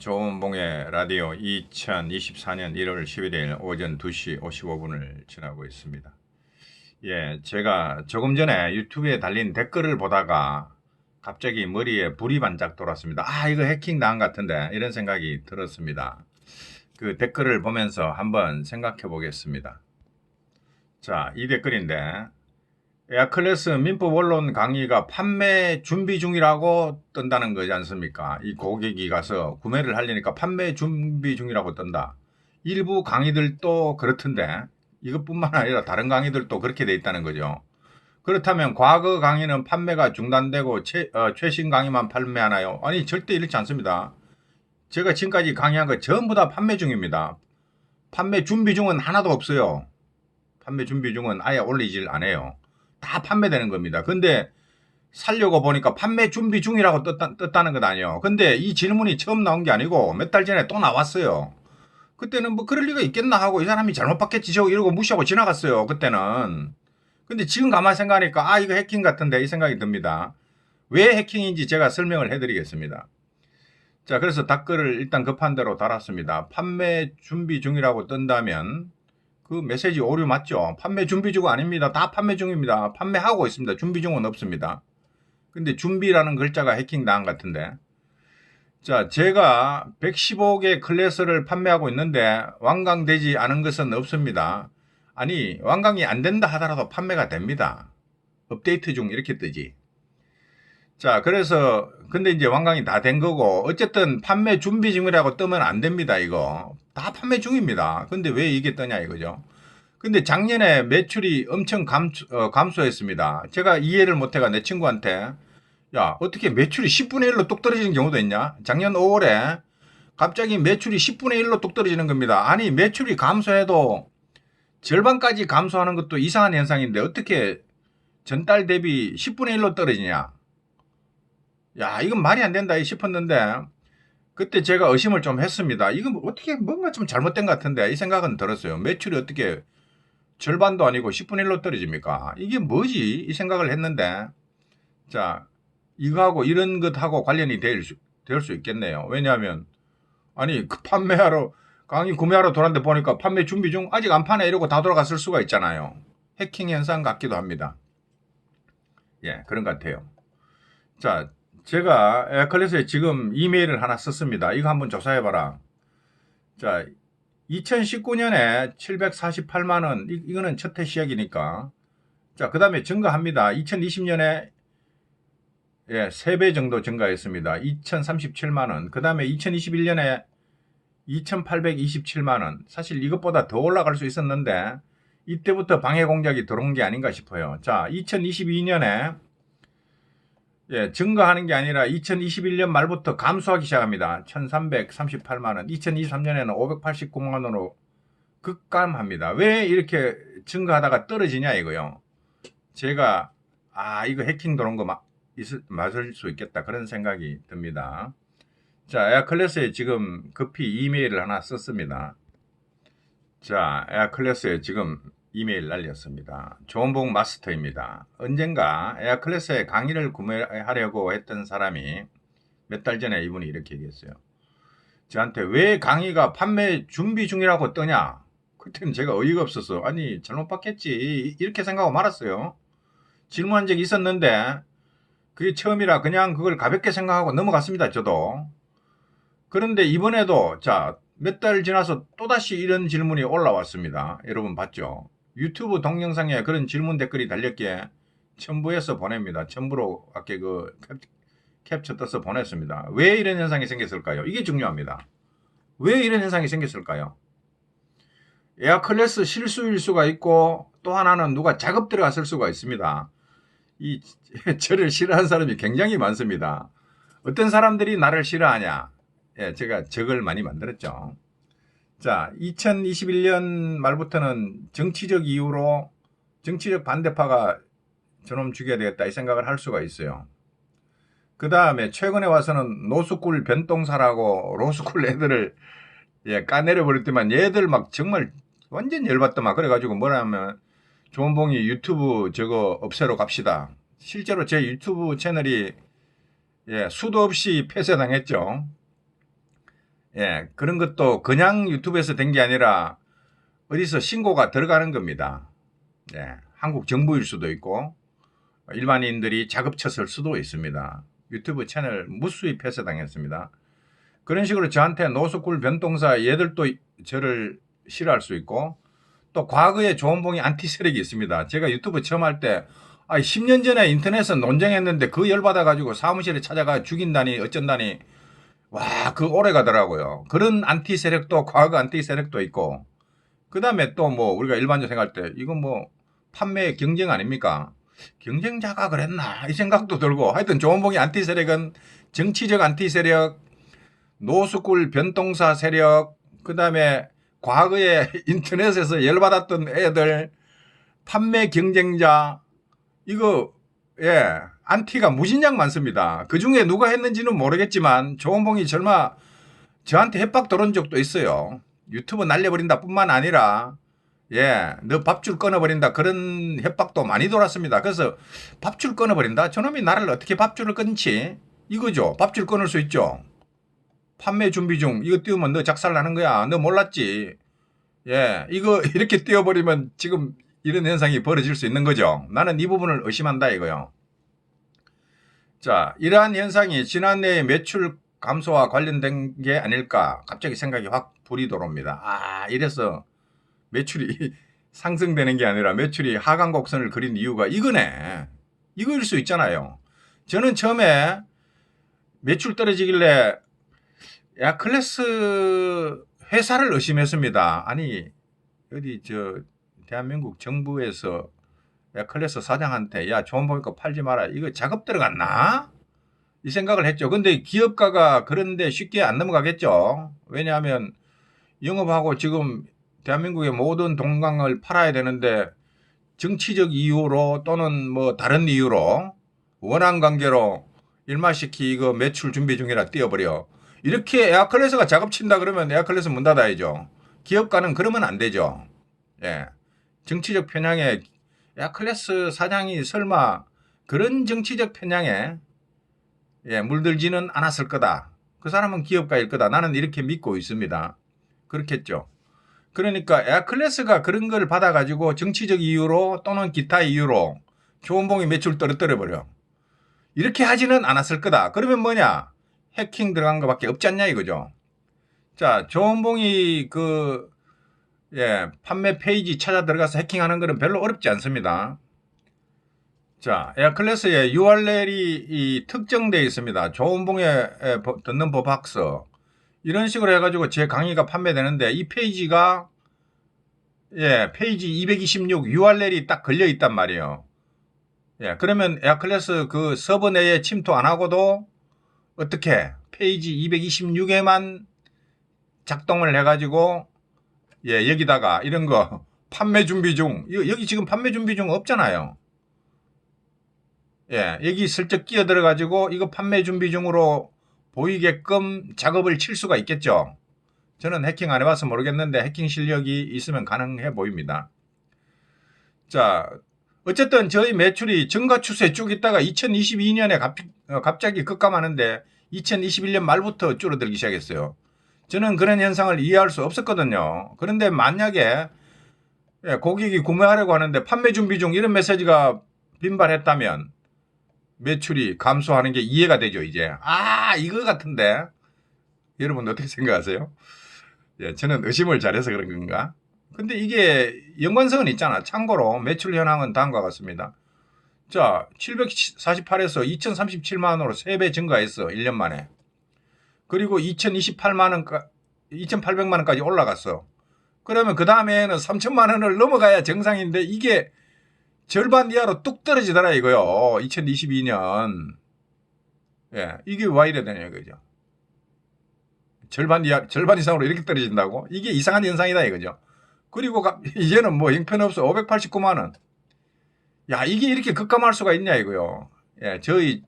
조은봉의 라디오 2024년 1월 11일 오전 2시 55분을 지나고 있습니다. 예, 제가 조금 전에 유튜브에 달린 댓글을 보다가 갑자기 머리에 불이 반짝 돌았습니다. 아, 이거 해킹 당한 것 같은데 이런 생각이 들었습니다. 그 댓글을 보면서 한번 생각해 보겠습니다. 자, 이 댓글인데 에어클래스 민법 원론 강의가 판매 준비 중이라고 뜬다는 거지 않습니까? 이 고객이 가서 구매를 하려니까 판매 준비 중이라고 뜬다. 일부 강의들도 그렇던데 이것뿐만 아니라 다른 강의들도 그렇게 돼 있다는 거죠. 그렇다면 과거 강의는 판매가 중단되고 최, 어, 최신 강의만 판매하나요? 아니 절대 이렇지 않습니다. 제가 지금까지 강의한 거 전부 다 판매 중입니다. 판매 준비 중은 하나도 없어요. 판매 준비 중은 아예 올리질 않아요. 다 판매되는 겁니다. 근데 살려고 보니까 판매 준비 중이라고 떴다, 떴다 는 것 아니에요. 근데 이 질문이 처음 나온 게 아니고 몇 달 전에 또 나왔어요. 그때는 뭐 그럴 리가 있겠나 하고 이 사람이 잘못 받겠지 저 이러고 무시하고 지나갔어요. 그때는. 근데 지금 가만 생각하니까 아 이거 해킹 같은데 이 생각이 듭니다. 왜 해킹인지 제가 설명을 해드리겠습니다. 자 그래서 댓글을 일단 급한 대로 달았습니다. 판매 준비 중이라고 뜬다면 그 메시지 오류 맞죠? 판매 준비 중 아닙니다. 다 판매 중입니다. 판매하고 있습니다. 준비 중은 없습니다. 근데 준비라는 글자가 해킹 당한 것 같은데. 자, 제가 115개 클래스를 판매하고 있는데 완강되지 않은 것은 없습니다. 아니, 완강이 안 된다 하더라도 판매가 됩니다. 업데이트 중 이렇게 뜨지. 자, 그래서 근데 이제 완강이 다 된 거고 어쨌든 판매 준비 중이라고 뜨면 안 됩니다, 이거. 다 판매 중입니다. 근데 왜 이게 뜨냐 이거죠. 근데 작년에 매출이 엄청 감수, 어, 감소했습니다. 제가 이해를 못해가 내 친구한테 야, 어떻게 매출이 10분의 1로 뚝 떨어지는 경우도 있냐? 작년 5월에 갑자기 매출이 10분의 1로 뚝 떨어지는 겁니다. 아니, 매출이 감소해도 절반까지 감소하는 것도 이상한 현상인데 어떻게 전달 대비 10분의 1로 떨어지냐? 야, 이건 말이 안 된다 싶었는데 그때 제가 의심을 좀 했습니다. 이건 어떻게 뭔가 좀 잘못된 것 같은데 이 생각은 들었어요. 매출이 어떻게 절반도 아니고 10분의 1로 떨어집니까? 이게 뭐지? 이 생각을 했는데 자, 이거하고 이런 것하고 관련이 될 수, 될 수 있겠네요. 왜냐하면 아니 그 판매하러 강의 구매하러 돌았는데 보니까 판매 준비 중 아직 안 파네 이러고 다 돌아갔을 수가 있잖아요. 해킹 현상 같기도 합니다. 예, 그런 것 같아요. 자, 제가 에어클래스에 지금 이메일을 하나 썼습니다. 이거 한번 조사해봐라. 자, 2019년에 748만원, 이거는 첫 해 시작이니까. 자, 그 다음에 증가합니다. 2020년에 예, 3배 정도 증가했습니다. 2037만원. 그 다음에 2021년에 2827만원. 사실 이것보다 더 올라갈 수 있었는데, 이때부터 방해 공작이 들어온 게 아닌가 싶어요. 자, 2022년에 예, 증가하는 게 아니라 2021년 말부터 감소하기 시작합니다. 1338만 원. 2023년에는 589만 원으로 급감합니다. 왜 이렇게 증가하다가 떨어지냐 이거요. 제가 아 이거 해킹 들어온 거 마, 있을, 맞을 수 있겠다 그런 생각이 듭니다. 자 에어클래스에 지금 급히 이메일을 하나 썼습니다. 자 에어클래스에 지금 이메일 날렸습니다. 조은봉 마스터입니다. 언젠가 에어클래스에 강의를 구매하려고 했던 사람이 몇 달 전에 이분이 이렇게 얘기했어요. 저한테 왜 강의가 판매 준비 중이라고 뜨냐? 그때는 제가 어이가 없어서 아니 잘못 받겠지 이렇게 생각하고 말았어요. 질문한 적이 있었는데 그게 처음이라 그냥 그걸 가볍게 생각하고 넘어갔습니다. 저도. 그런데 이번에도 자 몇 달 지나서 또다시 이런 질문이 올라왔습니다. 여러분 봤죠? 유튜브 동영상에 그런 질문 댓글이 달렸기에 첨부해서 보냅니다. 첨부로 아까 그 캡처 떠서 보냈습니다. 왜 이런 현상이 생겼을까요? 이게 중요합니다. 왜 이런 현상이 생겼을까요? 에어클래스 실수일 수가 있고 또 하나는 누가 작업 들어갔을 수가 있습니다. 이 저를 싫어하는 사람이 굉장히 많습니다. 어떤 사람들이 나를 싫어하냐? 예, 제가 적을 많이 만들었죠. 자, 2021년 말부터는 정치적 이유로 정치적 반대파가 저놈 죽여야 되겠다 이 생각을 할 수가 있어요. 그 다음에 최근에 와서는 노스쿨 변동사라고 로스쿨 애들을 예, 까내려 버릴 때만 얘들 막 정말 완전 열받더만 그래가지고 뭐라면 조은봉이 유튜브 저거 없애러 갑시다. 실제로 제 유튜브 채널이 예, 수도 없이 폐쇄당했죠. 예, 그런 것도 그냥 유튜브에서 된 게 아니라 어디서 신고가 들어가는 겁니다. 예, 한국 정부일 수도 있고 일반인들이 작업쳤을 수도 있습니다. 유튜브 채널 무수히 폐쇄당했습니다. 그런 식으로 저한테 노숙굴 변동사 얘들 도 저를 싫어할 수 있고 또 과거에 조원봉이 안티 세력이 있습니다. 제가 유튜브 처음 할 때 아, 10년 전에 인터넷에서 논쟁했는데 그 열받아가지고 사무실에 찾아가 죽인다니 어쩐다니 와, 그 오래 가더라고요. 그런 안티 세력도 과거 안티 세력도 있고 그 다음에 또 뭐 우리가 일반적으로 생각할 때 이건 뭐 판매 경쟁 아닙니까? 경쟁자가 그랬나 이 생각도 들고 하여튼 조원봉이 안티 세력은 정치적 안티 세력 노숙굴 변동사 세력 그 다음에 과거에 인터넷에서 열받았던 애들 판매 경쟁자 이거 예 안티가 무진장 많습니다. 그 중에 누가 했는지는 모르겠지만 조원봉이 절마 저한테 협박 들어온 적도 있어요. 유튜브 날려버린다 뿐만 아니라 예, 너 밥줄 끊어버린다 그런 협박도 많이 돌았습니다. 그래서 밥줄 끊어버린다. 저놈이 나를 어떻게 밥줄을 끊지? 이거죠. 밥줄 끊을 수 있죠. 판매 준비 중 이거 띄우면 너 작살나는 거야. 너 몰랐지. 예, 이거 이렇게 띄워버리면 지금 이런 현상이 벌어질 수 있는 거죠. 나는 이 부분을 의심한다 이거요. 자, 이러한 현상이 지난해의 매출 감소와 관련된 게 아닐까 갑자기 생각이 확 불이 들어옵니다. 아, 이래서 매출이 상승되는 게 아니라 매출이 하강 곡선을 그린 이유가 이거네. 이거일 수 있잖아요. 저는 처음에 매출 떨어지길래 야 클래스 회사를 의심했습니다. 아니 어디 저 대한민국 정부에서 야 클래스 사장한테 야 좋은 보니까 팔지 마라 이거 작업 들어갔나? 이 생각을 했죠. 근데 기업가가 그런데 쉽게 안 넘어가겠죠. 왜냐하면 영업하고 지금 대한민국의 모든 동강을 팔아야 되는데 정치적 이유로 또는 뭐 다른 이유로 원한 관계로 일마시키 이거 매출 준비 중이라 띄워버려. 이렇게 에어클래스가 작업친다 그러면 에어클래스 문 닫아야죠. 기업가는 그러면 안 되죠. 예. 정치적 편향에 에어클래스 사장이 설마 그런 정치적 편향에 예, 물들지는 않았을 거다. 그 사람은 기업가일 거다. 나는 이렇게 믿고 있습니다. 그렇겠죠. 그러니까 에어클래스가 그런 걸 받아가지고 정치적 이유로 또는 기타 이유로 조원봉이 매출 떨어뜨려 버려. 이렇게 하지는 않았을 거다. 그러면 뭐냐? 해킹 들어간 것밖에 없지 않냐 이거죠. 자, 조원봉이 그 예, 판매 페이지 찾아 들어가서 해킹하는 거는 별로 어렵지 않습니다. 자, 에어클래스에 URL이 이 특정되어 있습니다. 조은봉에 듣는 법학서. 이런 식으로 해가지고 제 강의가 판매되는데 이 페이지가 예, 페이지 226 URL이 딱 걸려 있단 말이에요. 예, 그러면 에어클래스 그 서버 내에 침투 안 하고도 어떻게 페이지 226에만 작동을 해가지고 예, 여기다가 이런 거 판매 준비 중 여기 지금 판매 준비 중 없잖아요. 예, 여기 슬쩍 끼어 들어가지고 이거 판매 준비 중으로 보이게끔 작업을 칠 수가 있겠죠. 저는 해킹 안 해봐서 모르겠는데 해킹 실력이 있으면 가능해 보입니다. 자, 어쨌든 저희 매출이 증가 추세 쭉 있다가 2022년에 갑, 어, 갑자기 급감하는데 2021년 말부터 줄어들기 시작했어요. 저는 그런 현상을 이해할 수 없었거든요. 그런데 만약에 예, 고객이 구매하려고 하는데 판매 준비 중 이런 메시지가 빈발했다면 매출이 감소하는 게 이해가 되죠, 이제. 아, 이거 같은데. 여러분 어떻게 생각하세요? 예, 저는 의심을 잘해서 그런 건가? 근데 이게 연관성은 있잖아. 참고로 매출 현황은 다음과 같습니다. 자, 748에서 2037만 원으로 3배 증가했어. 1년 만에. 그리고 2028만 원, 2800만 원까지 올라갔어. 그러면 그 다음에는 3천만 원을 넘어가야 정상인데 이게 절반 이하로 뚝 떨어지더라 이거요. 2022년. 예, 이게 왜 이래 되냐 이거죠. 절반 이하, 절반 이상으로 이렇게 떨어진다고? 이게 이상한 현상이다 이거죠. 그리고 가- 이제는 뭐 형편없어. 589만 원. 야, 이게 이렇게 급감할 수가 있냐 이거요. 예, 저희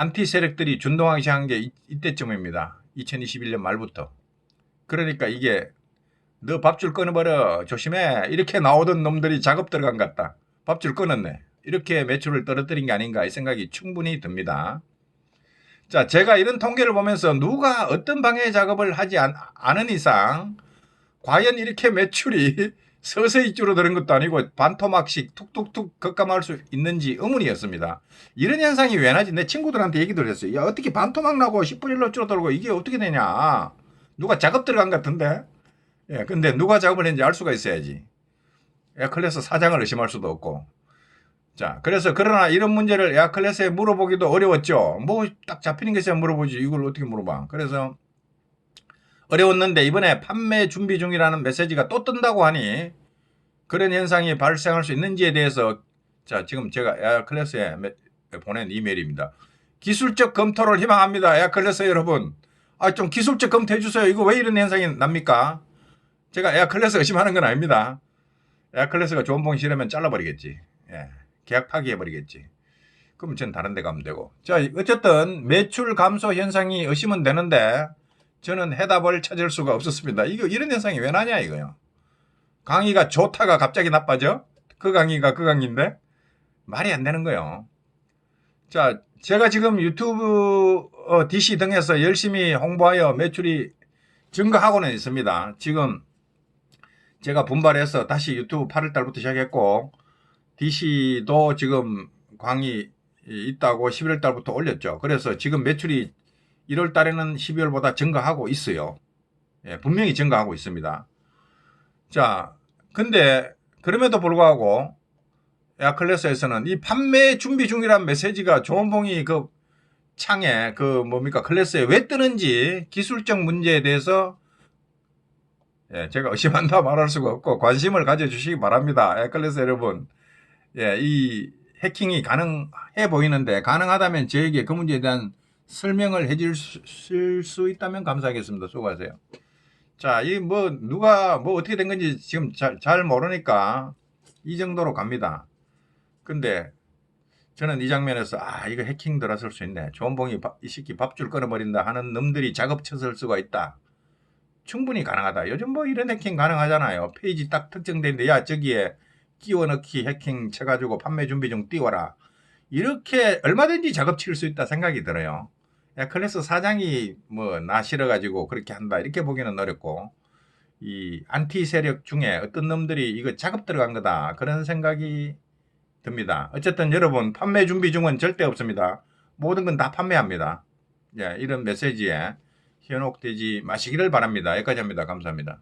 안티 세력들이 준동하기 시작한 게 이, 이때쯤입니다. 2021년 말부터. 그러니까 이게 너 밥줄 끊어버려. 조심해. 이렇게 나오던 놈들이 작업 들어간 것 같다. 밥줄 끊었네. 이렇게 매출을 떨어뜨린 게 아닌가 이 생각이 충분히 듭니다. 자, 제가 이런 통계를 보면서 누가 어떤 방해 작업을 하지 않, 않은 이상 과연 이렇게 매출이 서서히 줄어드는 것도 아니고 반토막씩 툭툭툭 급감할 수 있는지 의문이었습니다. 이런 현상이 왜 나지? 내 친구들한테 얘기도 했어요. 야, 어떻게 반토막 나고 10분의 1로 줄어들고 이게 어떻게 되냐? 누가 작업 들어간 것 같은데? 예, 근데 누가 작업을 했는지 알 수가 있어야지. 에어클래스 사장을 의심할 수도 없고. 자, 그래서 그러나 이런 문제를 에어클래스에 물어보기도 어려웠죠. 뭐 딱 잡히는 게 있어야 물어보지. 이걸 어떻게 물어봐. 그래서 어려웠는데 이번에 판매 준비 중이라는 메시지가 또 뜬다고 하니 그런 현상이 발생할 수 있는지에 대해서 자, 지금 제가 에어클래스에 메- 보낸 이메일입니다. 기술적 검토를 희망합니다. 에어클래스 여러분. 아, 좀 기술적 검토해 주세요. 이거 왜 이런 현상이 납니까? 제가 에어클래스 의심하는 건 아닙니다. 에어클래스가 좋은 봉이 싫으면 잘라버리겠지. 예. 계약 파기해버리겠지. 그럼 전 다른 데 가면 되고. 자, 어쨌든 매출 감소 현상이 의심은 되는데 저는 해답을 찾을 수가 없었습니다. 이거 이런 현상이 왜 나냐 이거요. 강의가 좋다가 갑자기 나빠져? 그 강의가 그 강의인데 말이 안 되는 거요. 자, 제가 지금 유튜브 어, DC 등에서 열심히 홍보하여 매출이 증가하고는 있습니다. 지금 제가 분발해서 다시 유튜브 8월 달부터 시작했고 DC도 지금 광이 있다고 11월 달부터 올렸죠. 그래서 지금 매출이 1월 달에는 12월보다 증가하고 있어요. 예, 분명히 증가하고 있습니다. 자, 근데 그럼에도 불구하고 에어클래스에서는 이 판매 준비 중이란 메시지가 조원봉이 그 창에 그 뭡니까 클래스에 왜 뜨는지 기술적 문제에 대해서 예, 제가 의심한다 말할 수가 없고 관심을 가져주시기 바랍니다. 에클래스 여러분. 예, 이 해킹이 가능해 보이는데 가능하다면 저에게 그 문제에 대한 설명을 해줄 수 있다면 감사하겠습니다. 수고하세요. 자, 이 뭐 누가 뭐 어떻게 된 건지 지금 잘, 잘 모르니까 이 정도로 갑니다. 근데 저는 이 장면에서 아 이거 해킹 들어설 수 있네. 조원봉이 밥- 이 새끼 밥줄 끊어버린다 하는 놈들이 작업 쳤을 수가 있다. 충분히 가능하다. 요즘 뭐 이런 해킹 가능하잖아요. 페이지 딱 특정되는데 야 저기에 끼워 넣기 해킹 쳐가지고 판매 준비 중 띄워라. 이렇게 얼마든지 작업 칠 수 있다 생각이 들어요. 야, 클래스 사장이 뭐 나 싫어가지고 그렇게 한다 이렇게 보기는 어렵고 이 안티 세력 중에 어떤 놈들이 이거 작업 들어간 거다 그런 생각이 듭니다. 어쨌든 여러분 판매 준비 중은 절대 없습니다. 모든 건 다 판매합니다. 예, 이런 메시지에 현혹되지 마시기를 바랍니다. 여기까지 합니다. 감사합니다.